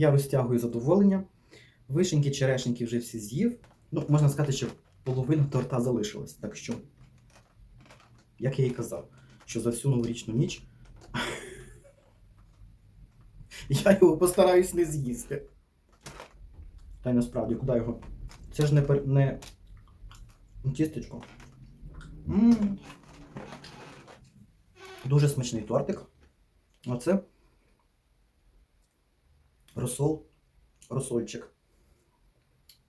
Я розтягую задоволення. Вишеньки, черешеньки вже всі з'їв. Ну, можна сказати, що половина торта залишилась. Так що, як я і казав, що за всю новорічну ніч я його постараюсь не з'їсти. Та й насправді, куди його? Це ж не, пер- не... тістечко. Дуже смачний тортик. Оце розсол, розсольчик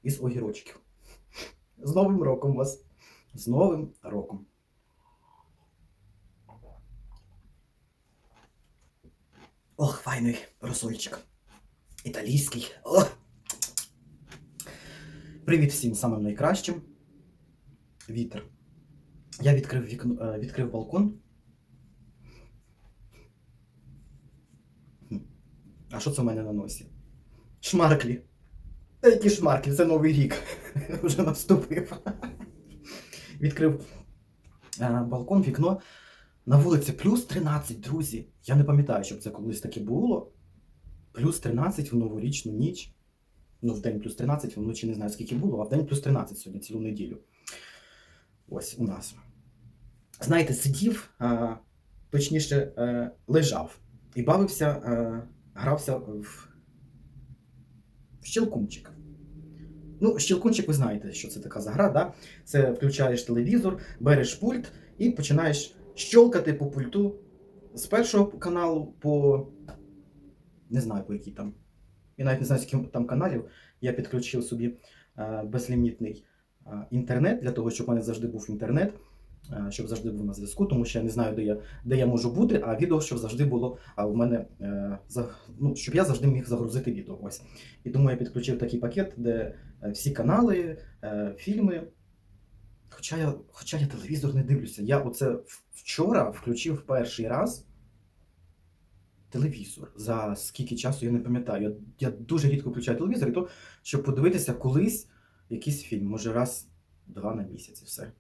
із огірочків. З Новим роком вас! З Новим роком! Ох, файний розсольчик. Італійський. Ох. Привіт всім самим найкращим. Вітер. Я відкрив вікно, е, відкрив балкон. А що це в мене на носі? Шмарклі. Та які шмарклі? Це новий рік. Вже наступив. Відкрив е, балкон, вікно. На вулиці плюс 13, друзі. Я не пам'ятаю, щоб це колись таке було. Плюс 13 в новорічну ніч. Ну, в день плюс 13, вночі не знаю, скільки було, а в день плюс 13 сьогодні, цілу неділю. Ось у нас. Знаєте, сидів, а, точніше, е, лежав і бавився, е, грався в, в щелкунчик. Ну, щелкунчик, ви знаєте, що це така за гра, да? Це включаєш телевізор, береш пульт і починаєш щолкати по пульту з першого каналу по. Не знаю, по якій там. Я навіть не знаю, скільки там каналів. Я підключив собі е, безлімітний е, інтернет для того, щоб у мене завжди був інтернет, щоб завжди був на зв'язку, тому що я не знаю, де я, де я можу бути, а відео, щоб завжди було а у мене е, ну, щоб я завжди міг загрузити відео. Ось. І тому я підключив такий пакет, де е, всі канали, е, фільми. Хоча я, хоча я телевізор не дивлюся. Я оце вчора включив перший раз телевізор. За скільки часу я не пам'ятаю. Я, я дуже рідко включаю телевізор, і то, щоб подивитися колись якийсь фільм, може раз, два на місяць і все.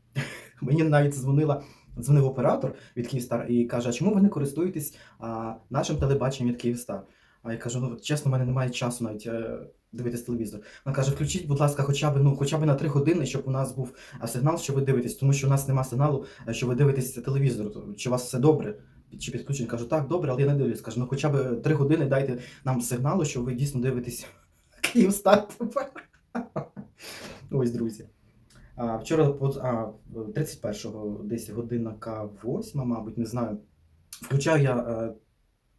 Мені навіть дзвонила, дзвонив оператор від Київстар і каже: а чому ви не користуєтесь а, нашим телебаченням від Київстар? А я кажу, ну чесно, в мене немає часу навіть е, дивитись телевізор. Вона каже, включіть, будь ласка, хоча б ну, хоча б на три години, щоб у нас був сигнал, що ви дивитесь, тому що у нас немає сигналу, е, що ви дивитесь телевізор. Чи у вас все добре? Чи підключені? Кажу, так, добре, але я не дивлюсь. Кажу, ну хоча б три години дайте нам сигналу, що ви дійсно дивитесь Київстар. Ось, друзі. А, вчора а, 31-го десь година К8, мабуть, не знаю. Включаю я е,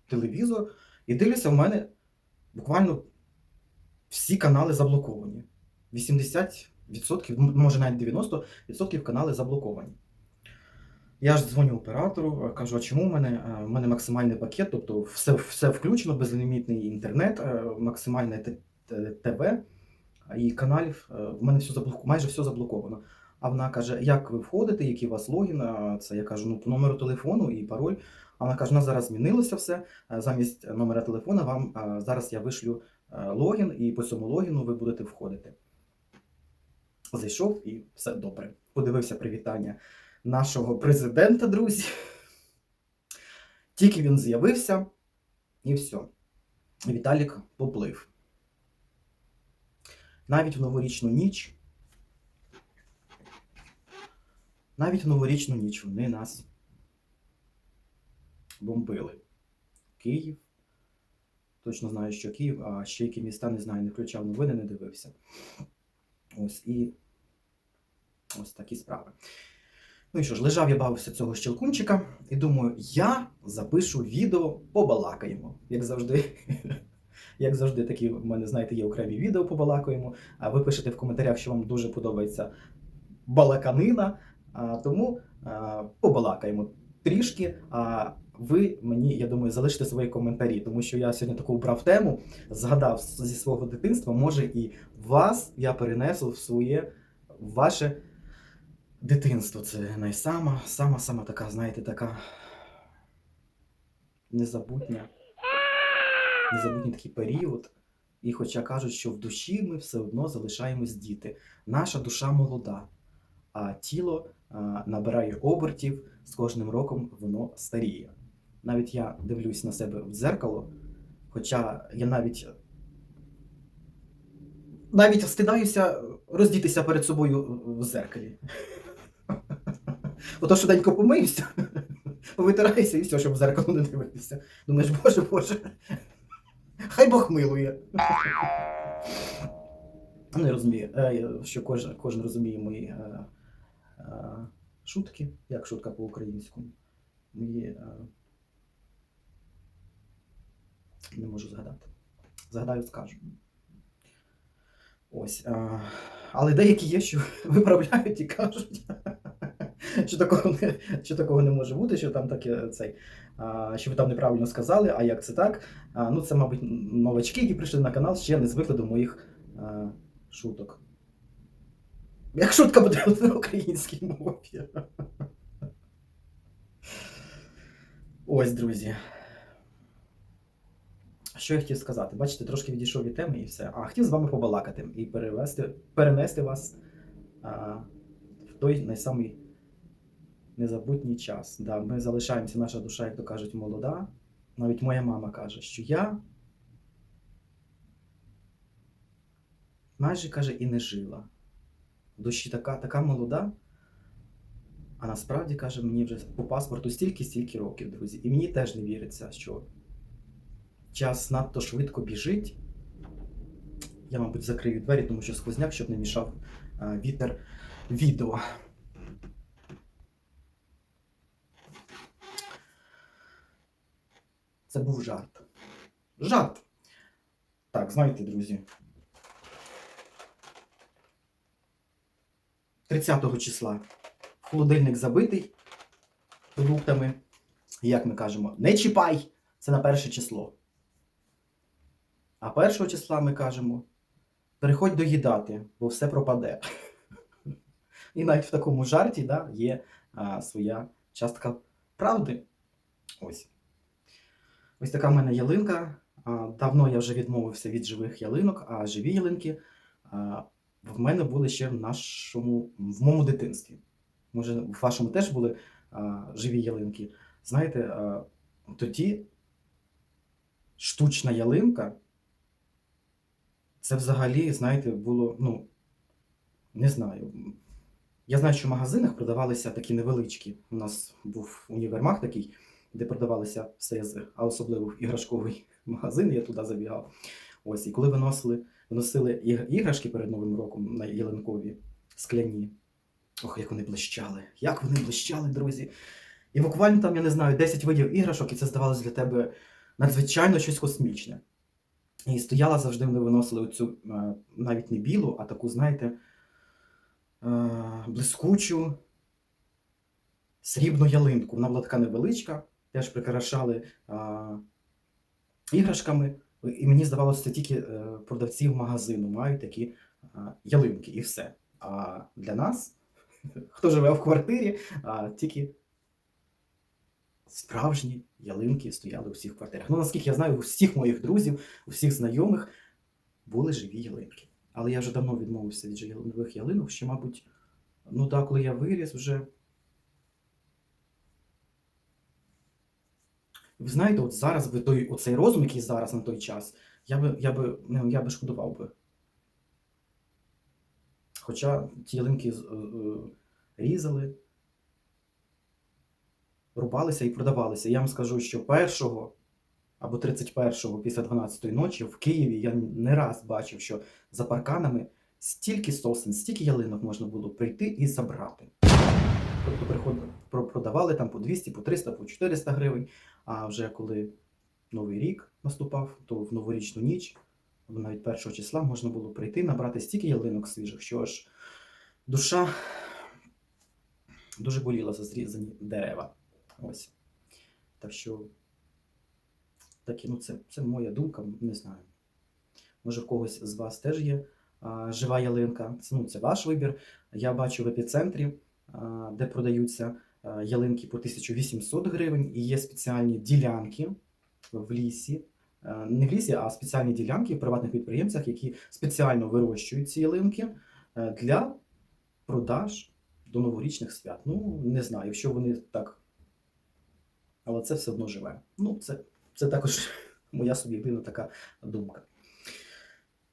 телевізор і дивлюся, в мене буквально всі канали заблоковані. 80%, може навіть 90% канали заблоковані. Я ж дзвоню оператору, е, кажу, а чому в мене, е, в мене максимальний пакет, тобто все, все включено, безлімітний інтернет, е, максимальне ТВ і каналів, е, в мене все заблоку, майже все заблоковано. А вона каже, як ви входите, який у вас логін? Це я кажу, ну по номеру телефону і пароль. А вона каже, у зараз змінилося все. е, Замість номера телефона вам е, зараз я вишлю логін, і по цьому логіну ви будете входити. Зайшов і все добре. Подивився привітання нашого президента, друзі. Тільки він з'явився, і все. Віталік поплив. Навіть в новорічну ніч. Навіть в новорічну ніч вони нас бомбили. Київ. Точно знаю, що Київ, а ще які міста не знаю, не включав новини, не дивився. Ось і ось такі справи. Ну і що ж, лежав я бавився цього щелкунчика, і думаю, я запишу відео, побалакаємо, як завжди. Як завжди, такі в мене, знаєте, є окремі відео побалакаємо. А ви пишете в коментарях, що вам дуже подобається балаканина. А, тому а, побалакаємо трішки. А ви мені, я думаю, залишите свої коментарі, тому що я сьогодні таку брав тему, згадав зі свого дитинства. Може, і вас я перенесу в своє в ваше дитинство. Це найсама, сама, сама така, знаєте, така незабутня, незабутній такий період. І хоча кажуть, що в душі ми все одно залишаємось діти. Наша душа молода, а тіло набирає обертів, з кожним роком воно старіє. Навіть я дивлюсь на себе в дзеркало, хоча я навіть навіть встидаюся роздітися перед собою в зеркалі. Ото швиденько помиюся, повитираюся і все, щоб в зеркало не дивитися. Думаєш, боже, боже, хай Бог милує. Не розумію, е, що кожен, кожен розуміє мої е, е, шутки, як шутка по-українському. Мої. Е, не можу згадати. Згадаю, скажу. Ось. Але деякі є, що виправляють і кажуть, що такого не, що такого не може бути, що там таке цей, що ви там неправильно сказали, а як це так? Ну, це, мабуть, новачки, які прийшли на канал, ще не звикли до моїх шуток. Як шутка буде на українській мові. Ось, друзі. Що я хотів сказати? Бачите, трошки відійшов від теми і все. А хотів з вами побалакати і перевести, перенести вас а, в той найсамий незабутній час. Да, ми залишаємося, наша душа, як то кажуть, молода. Навіть моя мама каже, що я майже каже і не жила. В душі така, така молода. А насправді каже, мені вже по паспорту стільки-стільки років, друзі. І мені теж не віриться, що час надто швидко біжить. Я, мабуть, закрию двері, тому що сквозняк, щоб не мішав вітер відео. Це був жарт. Жарт. Так, знаєте, друзі. 30 числа холодильник забитий продуктами. Як ми кажемо, не чіпай! Це на перше число. А першого числа ми кажемо: переходь доїдати, бо все пропаде. І навіть в такому жарті да, є а, своя частка правди. Ось. Ось така в мене ялинка. Давно я вже відмовився від живих ялинок, а живі ялинки в мене були ще в нашому, в моєму дитинстві. Може, в вашому теж були живі ялинки. Знаєте, тоді штучна ялинка, це взагалі, знаєте, було, ну, не знаю. Я знаю, що в магазинах продавалися такі невеличкі. У нас був універмаг такий, де продавалися все з, а особливо в іграшковий магазин, я туди забігав. Ось, і коли виносили, виносили іграшки перед Новим роком на ялинкові, скляні. Ох, як вони блищали! Як вони блищали, друзі! І буквально там, я не знаю, 10 видів іграшок, і це здавалося для тебе надзвичайно щось космічне. І стояла завжди, вони виносили оцю е, навіть не білу, а таку, знаєте, е, блискучу срібну ялинку. Вона була така невеличка, теж прикрашали е, іграшками. І мені здавалося, це тільки е, продавці в магазину мають такі ялинки і все. А для нас, хто живе в квартирі, а, тільки справжні ялинки стояли у всіх квартирах. Ну, наскільки я знаю, у всіх моїх друзів, у всіх знайомих були живі ялинки. Але я вже давно відмовився від живих ялинок, ще, мабуть, ну так, коли я виріс вже. Ви знаєте, от зараз би той оцей розум, який зараз на той час, я би, я би, я би шкодував би. Хоча ті ялинки е, е, різали, рубалися і продавалися. Я вам скажу, що першого або 31-го після 12-ї ночі в Києві я не раз бачив, що за парканами стільки сосен, стільки ялинок можна було прийти і забрати. Тобто приходили, продавали там по 200, по 300, по 400 гривень. А вже коли Новий рік наступав, то в новорічну ніч, навіть першого числа можна було прийти, набрати стільки ялинок свіжих, що аж душа дуже боліла за зрізані дерева. Ось. Так що, такі, ну, це, це моя думка, не знаю. Може, в когось з вас теж є а, жива ялинка. Це, ну, це ваш вибір. Я бачу в епіцентрі, а, де продаються ялинки по 1800 гривень, і є спеціальні ділянки в лісі. Е, Не в лісі, а спеціальні ділянки в приватних підприємцях, які спеціально вирощують ці ялинки е, для продаж до новорічних свят. Ну, не знаю, якщо вони так. Але це все одно живе. Ну, це, це також моя суб'єктивна така думка.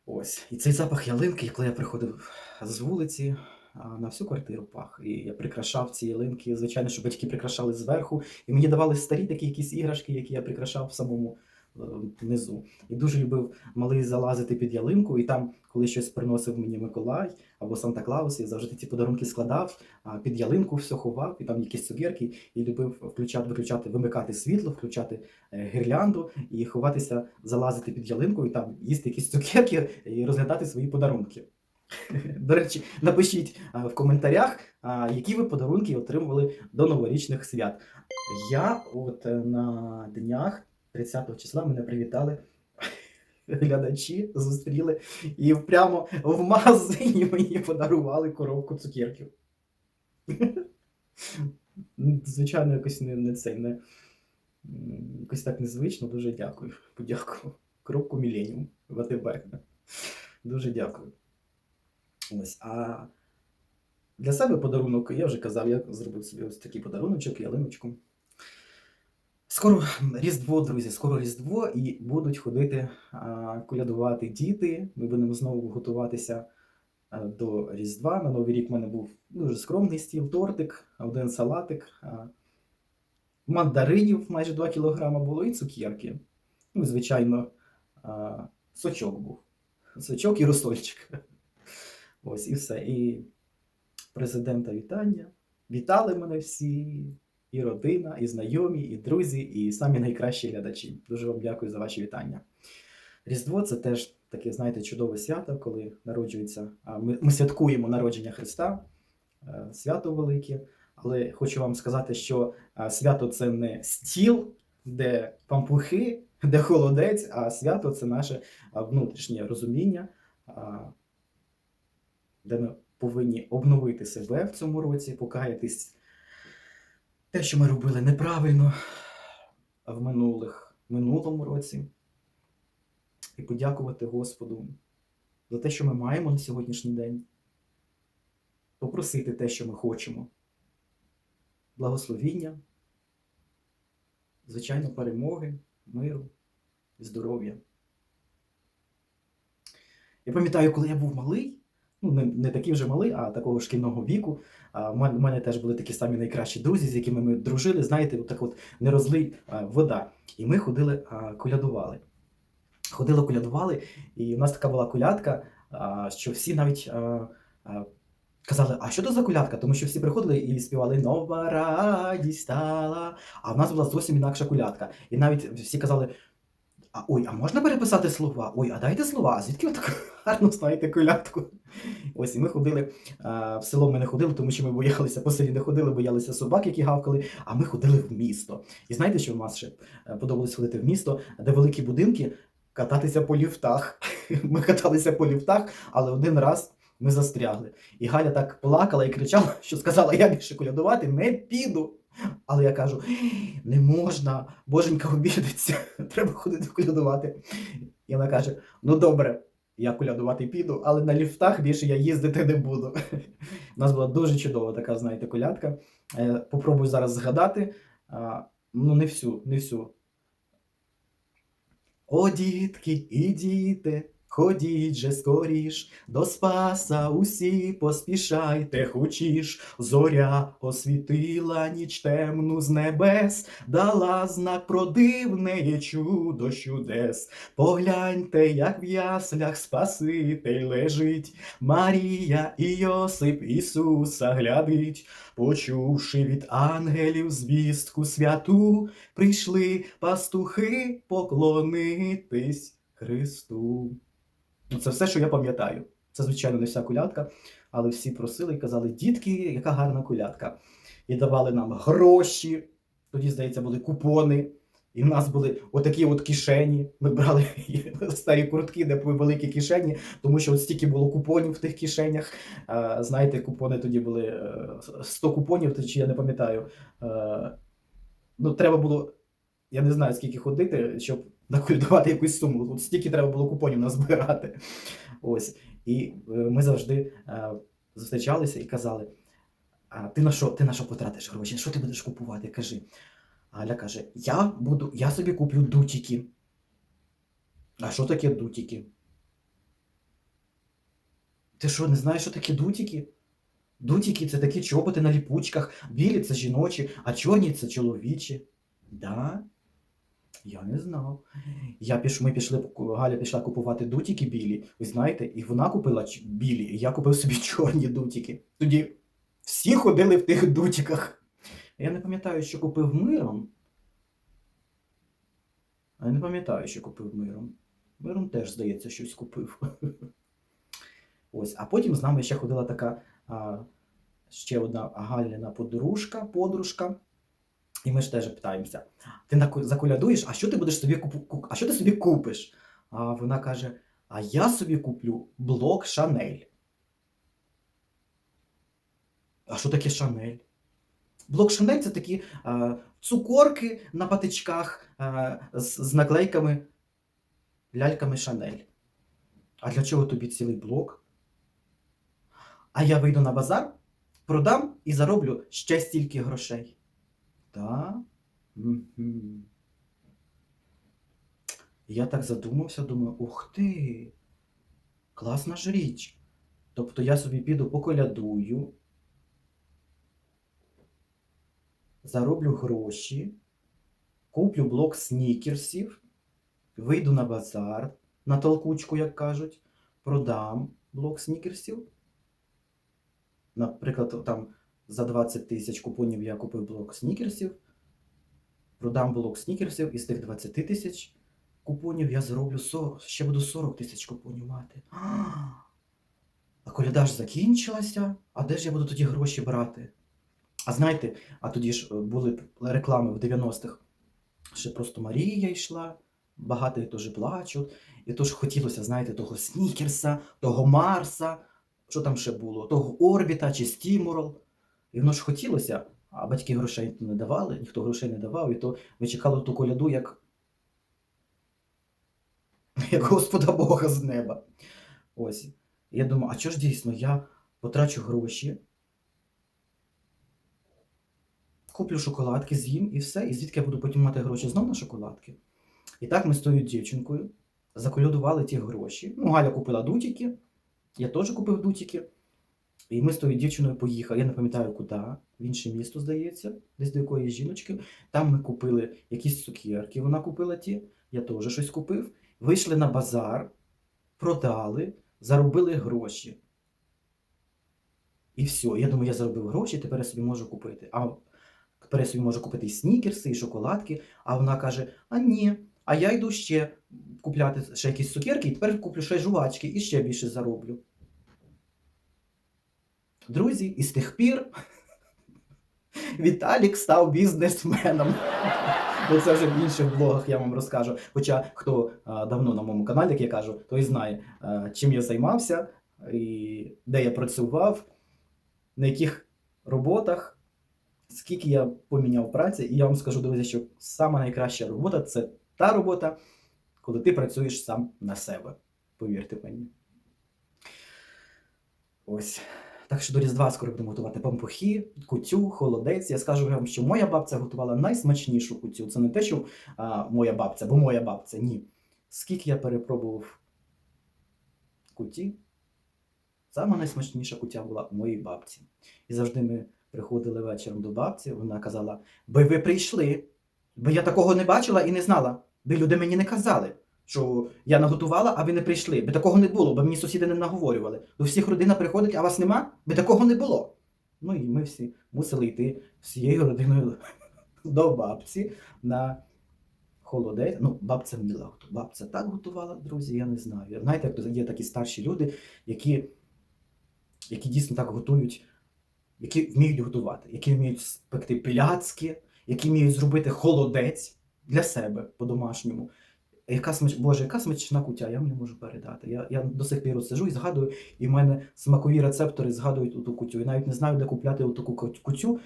Ось. І цей запах ялинки, коли я приходив з вулиці, на всю квартиру пах. І я прикрашав ці ялинки. Звичайно, що батьки прикрашали зверху, і мені давали старі такі якісь іграшки, які я прикрашав в самому е, низу. І дуже любив малий залазити під ялинку, і там, коли щось приносив мені Миколай або Санта Клаус, я завжди ці подарунки складав, а під ялинку все ховав, і там якісь цукерки, і любив включати, виключати, вимикати світло, включати е, гірлянду і ховатися, залазити під ялинку і там їсти якісь цукерки і розглядати свої подарунки. До речі, напишіть в коментарях, які ви подарунки отримували до новорічних свят. Я от е, на днях 30 числа мене привітали глядачі, зустріли і прямо в магазині мені подарували коробку цукерків. Звичайно, якось не, не цей, не, якось так незвично. Дуже дякую. Подякую. Коробку Міленіум в АТБ. Дуже дякую. Ось. А для себе подарунок, я вже казав, я зробив собі ось такий подаруночок, ялиночку. Скоро Різдво, друзі, скоро Різдво, і будуть ходити колядувати діти. Ми будемо знову готуватися до Різдва. На Новий рік в мене був дуже скромний стіл, тортик, один салатик, мандаринів майже 2 кілограма було і цукерки. Ну, звичайно, сочок був. Сочок і розсольчик. Ось і все. І президента вітання. Вітали мене всі, і родина, і знайомі, і друзі, і самі найкращі глядачі. Дуже вам дякую за ваші вітання. Різдво це теж таке, знаєте, чудове свято, коли народжується. Ми, ми святкуємо народження Христа, е, свято велике. Але хочу вам сказати, що свято це не стіл, де пампухи, де холодець, а свято це наше внутрішнє розуміння. Де ми повинні обновити себе в цьому році, покаятись. Те, що ми робили неправильно в минулих, минулому році, і подякувати Господу за те, що ми маємо на сьогоднішній день, попросити те, що ми хочемо, благословіння, звичайно, перемоги, миру і здоров'я. Я пам'ятаю, коли я був малий, ну не, не такий вже малий, а такого шкільного віку. А, в мене, теж були такі самі найкращі друзі, з якими ми дружили. Знаєте, от так от не розлий а, вода. І ми ходили, а, колядували. Ходили, колядували, і в нас така була колядка, а, що всі навіть а, а, казали, а що то за колядка? Тому що всі приходили і співали Нова радість стала. А в нас була зовсім інакша колядка. І навіть всі казали. А ой, а можна переписати слова? Ой, а дайте слова. А звідки ви так гарно знаєте колядку? Ось і ми ходили а, в село. Ми не ходили, тому що ми боялися по селі не ходили, боялися собак, які гавкали. А ми ходили в місто. І знаєте, що в нас ще е, подобалось ходити в місто, де великі будинки, кататися по ліфтах. Ми каталися по ліфтах, але один раз. Ми застрягли. І Галя так плакала і кричала, що сказала, я більше колядувати не піду. Але я кажу: не можна, боженька обідеться, треба ходити колядувати. І вона каже: ну добре, я колядувати піду, але на ліфтах більше я їздити не буду. У нас була дуже чудова така, знаєте, колядка. Е, Попробую зараз згадати. Ну, не всю, не всю. О, дітки і діти, ходіть же скоріш, до Спаса усі поспішайте хочіш. Зоря освітила ніч темну з небес, дала знак про дивне чудо чудес. Погляньте, як в яслях Спаситель лежить, Марія і Йосип Ісуса глядить. Почувши від ангелів звістку святу, прийшли пастухи поклонитись Христу. Ну, це все, що я пам'ятаю. Це, звичайно, не вся колядка, але всі просили і казали, дітки, яка гарна колядка. І давали нам гроші. Тоді, здається, були купони. І в нас були отакі от кишені. Ми брали старі куртки, де були великі кишені, тому що от стільки було купонів в тих кишенях. Знаєте, купони тоді були е, 100 купонів, то чи я не пам'ятаю. Е, ну, треба було, я не знаю, скільки ходити, щоб наколядувати якусь суму. От стільки треба було купонів назбирати. Ось. І е, ми завжди е, зустрічалися і казали: а ти на що, ти на що потратиш гроші? Що ти будеш купувати? Кажи. Аля каже: Я буду, я собі куплю дутіки. А що таке дутіки? Ти що, не знаєш, що такі дутики? Дутики це такі чоботи на ліпучках, білі це жіночі, а чорні це чоловічі. Да? Я не знав. Я піш, ми пішли, Галя пішла купувати дутики білі, ви знаєте, і вона купила білі, і я купив собі чорні дутики. Тоді всі ходили в тих дутиках. Я не пам'ятаю, що купив миром. А я не пам'ятаю, що купив миром. Миром теж, здається, щось купив. Ось, а потім з нами ще ходила така а, ще одна Галіна подружка, подружка. І ми ж теж питаємося: ти заколядуєш, а що ти будеш собі купу, а що ти собі купиш? А вона каже: А я собі куплю блок Шанель. А що таке Шанель? Блок Шанель це такі а, цукорки на патичках а, з, з наклейками ляльками Шанель. А для чого тобі цілий блок? А я вийду на базар, продам і зароблю ще стільки грошей. Так? Мгм. Я так задумався, думаю, ух ти, класна ж річ. Тобто я собі піду поколядую, зароблю гроші, куплю блок снікерсів, вийду на базар, на толкучку, як кажуть, продам блок снікерсів. Наприклад, там за 20 тисяч купонів я купив блок снікерсів, продам блок снікерсів, і з тих 20 тисяч купонів я зароблю 40, ще буду 40 тисяч купонів мати. А коляда ж закінчилася, а де ж я буду тоді гроші брати? А знаєте, а тоді ж е, були реклами в 90-х, ще просто Марія йшла, багато теж плачуть. І тож хотілося, знаєте, того Снікерса, того Марса, що там ще було, того Орбіта чи Стімурал. І воно ж хотілося, а батьки грошей не давали, ніхто грошей не давав, і то ми чекали ту коляду як, як Господа Бога з неба. Ось. Я думаю, а чого ж дійсно я потрачу гроші, куплю шоколадки, з'їм і все, і звідки я буду потім мати гроші знов на шоколадки. І так ми з тою дівчинкою заколядували ті гроші. Ну, Галя купила дутики, я теж купив дутики. І ми з тою дівчиною поїхали, я не пам'ятаю куди, в інше місто, здається, десь до якоїсь жіночки. Там ми купили якісь цукерки, вона купила ті, я теж щось купив. Вийшли на базар, продали, заробили гроші. І все. Я думаю, я заробив гроші, тепер я собі можу купити. А тепер я собі можу купити і снікерси, і шоколадки. А вона каже: а ні, а я йду ще купляти ще якісь цукерки, і тепер куплю ще жувачки і ще більше зароблю. Друзі, і з тих пір Віталік став бізнесменом. Ну, це вже в інших блогах я вам розкажу. Хоча хто давно на моєму каналі, як я кажу, той знає, чим я займався, і де я працював, на яких роботах, скільки я поміняв праці. І я вам скажу, друзі, що сама найкраща робота це та робота, коли ти працюєш сам на себе. Повірте мені. Ось. Так що до Різдва скоро будемо готувати пампухи, кутю, холодець. Я скажу вам, що моя бабця готувала найсмачнішу кутю. Це не те, що а, моя бабця, бо моя бабця, ні. Скільки я перепробував куті, сама найсмачніша кутя була у моїй бабці. І завжди ми приходили вечором до бабці, вона казала: би ви прийшли, бо я такого не бачила і не знала, би люди мені не казали. Що я наготувала, а ви не прийшли. Би такого не було, бо мені сусіди не наговорювали. До всіх родина приходить, а вас нема? Би такого не було. Ну і ми всі мусили йти всією родиною до бабці на холодець. Ну, бабця вміла. Бабця так готувала, друзі, я не знаю. Знаєте, як є такі старші люди, які, які дійсно так готують, які вміють готувати, які вміють спекти пляцки, які вміють зробити холодець для себе по-домашньому. Яка смач... Боже, яка смачна кутя, я вам не можу передати. Я, я до сих пір сижу і згадую, і в мене смакові рецептори згадують ту кутю. І навіть не знаю, де купляти таку кутю.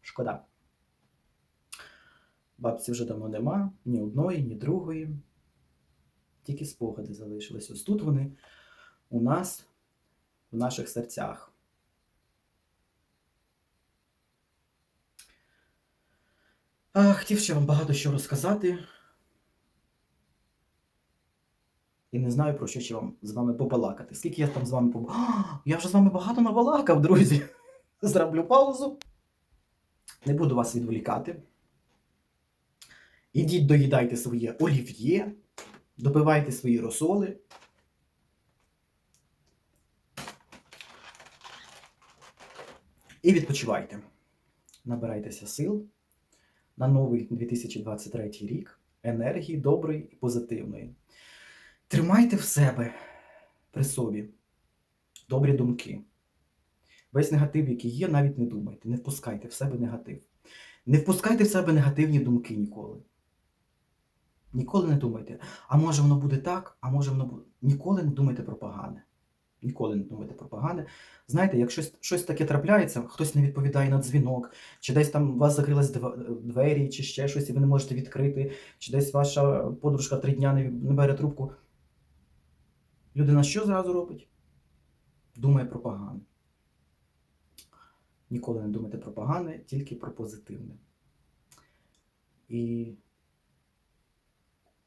Шкода. Бабці вже давно нема, ні одної, ні другої. Тільки спогади залишились. Ось тут вони у нас, в наших серцях. Хотів ще вам багато що розказати. і не знаю, про що ще вам з вами побалакати. Скільки я там з вами побалакав? Я вже з вами багато набалакав, друзі. Зроблю паузу. Не буду вас відволікати. Ідіть доїдайте своє олів'є, допивайте свої розсоли. І відпочивайте. Набирайтеся сил на новий 2023 рік, енергії доброї і позитивної. Тримайте в себе при собі добрі думки. Весь негатив, який є, навіть не думайте. Не впускайте в себе негатив. Не впускайте в себе негативні думки ніколи. Ніколи не думайте, а може воно буде так, а може воно буде. Ніколи не думайте про погане. Ніколи не думайте про погане. Знаєте, як щось, щось таке трапляється, хтось не відповідає на дзвінок, чи десь там у вас закрились двері, чи ще щось, і ви не можете відкрити, чи десь ваша подружка три дня не, не бере трубку. Людина що зразу робить? Думає про погане. Ніколи не думайте про погане, тільки про позитивне. І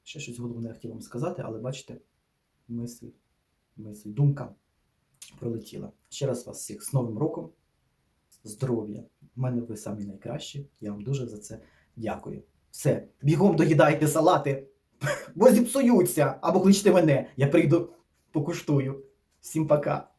ще щось головне я хотів вам сказати, але бачите, мисль, мисль, думка пролетіла. Ще раз вас всіх з Новим роком, здоров'я. У мене ви самі найкращі. Я вам дуже за це дякую. Все, бігом доїдайте салати, бо зіпсуються, або кличте мене, я прийду, покуштую. Всім пока.